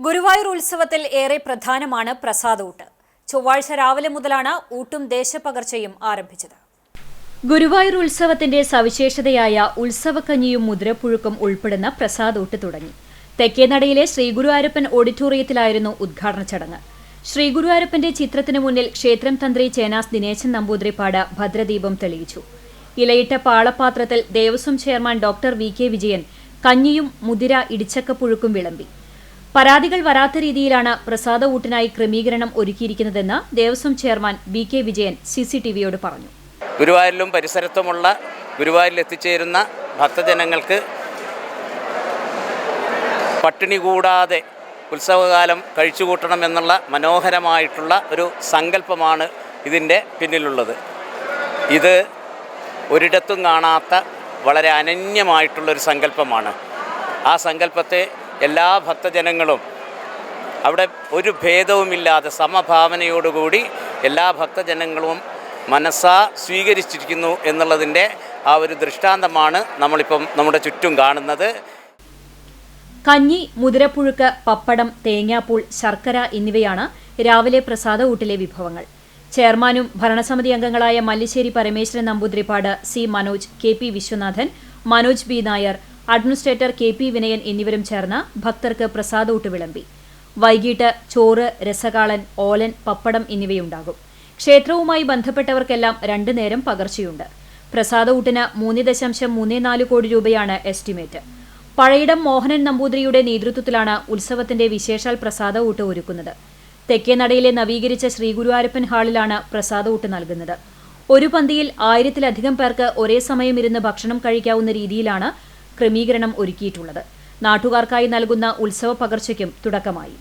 ഗുരുവായൂർ ഉത്സവത്തിൽ ഏറെ പ്രധാനമാണ് പ്രസാദൂട്ട് ചൊവ്വാഴ്ച രാവിലെ മുതലാണ് ഊട്ടും ദേശപകർച്ചയും ആരംഭിച്ചത്. ഗുരുവായൂർ ഉത്സവത്തിന്റെ സവിശേഷതയായ ഉത്സവക്കഞ്ഞിയും മുദ്രപ്പുഴുക്കും ഉൾപ്പെടുന്ന പ്രസാദൂട്ട് തുടങ്ങി. തെക്കേനടയിലെ ശ്രീഗുരുവായൂരപ്പൻ ഓഡിറ്റോറിയത്തിലായിരുന്നു ഉദ്ഘാടന ചടങ്ങ്. ശ്രീഗുരുവായൂരപ്പന്റെ ചിത്രത്തിനു മുന്നിൽ ക്ഷേത്രം തന്ത്രി ചേനാസ് ദിനേശൻ നമ്പൂതിരിപ്പാട് ഭദ്രദീപം തെളിയിച്ചു. ഇലയിട്ട പാളപാത്രത്തിൽ Devaswom chairman doctor V K Vijayan കഞ്ഞിയും മുതിര ഇടിച്ചക്കപ്പുഴുക്കും വിളമ്പി. പരാതികൾ വരാത്ത രീതിയിലാണ് പ്രസാദ ഊട്ടിനായി ക്രമീകരണം ഒരുക്കിയിരിക്കുന്നതെന്ന് Devaswom chairman B K Vijayan C C T വിയോട് പറഞ്ഞു. ഗുരുവായൂരിലും പരിസരത്തുമുള്ള ഗുരുവായൂരിൽ എത്തിച്ചേരുന്ന ഭക്തജനങ്ങൾക്ക് പട്ടിണി കൂടാതെ ഉത്സവകാലം കഴിച്ചുകൂട്ടണം എന്നുള്ള മനോഹരമായിട്ടുള്ള ഒരു സങ്കല്പമാണ് ഇതിന്റെ പിന്നിലുള്ളത്. ഇത് ഒരിടത്തും കാണാത്ത വളരെ അനന്യമായിട്ടുള്ളൊരു സങ്കല്പമാണ്. ആ സങ്കല്പത്തെ എല്ലാ ഭക്തജനങ്ങളും അവിടെ ഒരു ഭേദവുമില്ലാതെ സമഭാവനയോടുകൂടി എല്ലാ ഭക്തജനങ്ങളും മനസ്സാ സ്വീകരിച്ചിരിക്കുന്നു എന്നുള്ളതിന്റെ ആ ഒരു ദൃഷ്ടാന്തമാണ് നമ്മളിപ്പം നമ്മുടെ ചുറ്റും കാണുന്നത്. കഞ്ഞി മുതിരപ്പുഴുക്ക് പപ്പടം തേങ്ങാപ്പൂൾ ശർക്കര എന്നിവയാണ് രാവിലെ പ്രസാദ ഊട്ടിലെ വിഭവങ്ങൾ. ചെയർമാനും ഭരണസമിതി അംഗങ്ങളായ Mallissery Parameswaran Namboothiripad C Manoj K P Viswanathan Manoj B Nair administrator K P Vinayan എന്നിവരും ചേർന്ന് ഭക്തർക്ക് പ്രസാദൂട്ട് വിളമ്പി. വൈകിട്ട് ചോറ് രസകാളൻ ഓലൻ പപ്പടം എന്നിവയുണ്ടാകും. ക്ഷേത്രവുമായി ബന്ധപ്പെട്ടവർക്കെല്ലാം രണ്ടു നേരം പകർച്ചയുണ്ട്. പ്രസാദൂട്ടിന് മൂന്ന് ദശാംശം മൂന്ന് നാല് കോടി രൂപയാണ് എസ്റ്റിമേറ്റ്. പഴയിടം മോഹനൻ നമ്പൂതിരിയുടെ നേതൃത്വത്തിലാണ് ഉത്സവത്തിന്റെ വിശേഷാൽ പ്രസാദ ഊട്ട് ഒരുക്കുന്നത് തെക്കേനടയിലെ നവീകരിച്ച ശ്രീഗുരുവാരപ്പൻ ഹാളിലാണ് പ്രസാദ ഊട്ട് നൽകുന്നത്. ഒരു പന്തിയിൽ ആയിരത്തിലധികം പേർക്ക് ഒരേ സമയം ഇരുന്ന് ഭക്ഷണം കഴിക്കാവുന്ന രീതിയിലാണ് ക്രമീകരണം ഒരുക്കിയിട്ടുള്ളത്. നാട്ടുകാർക്കായി നൽകുന്ന ഉത്സവ പകർച്ചയ്ക്കും തുടക്കമായി.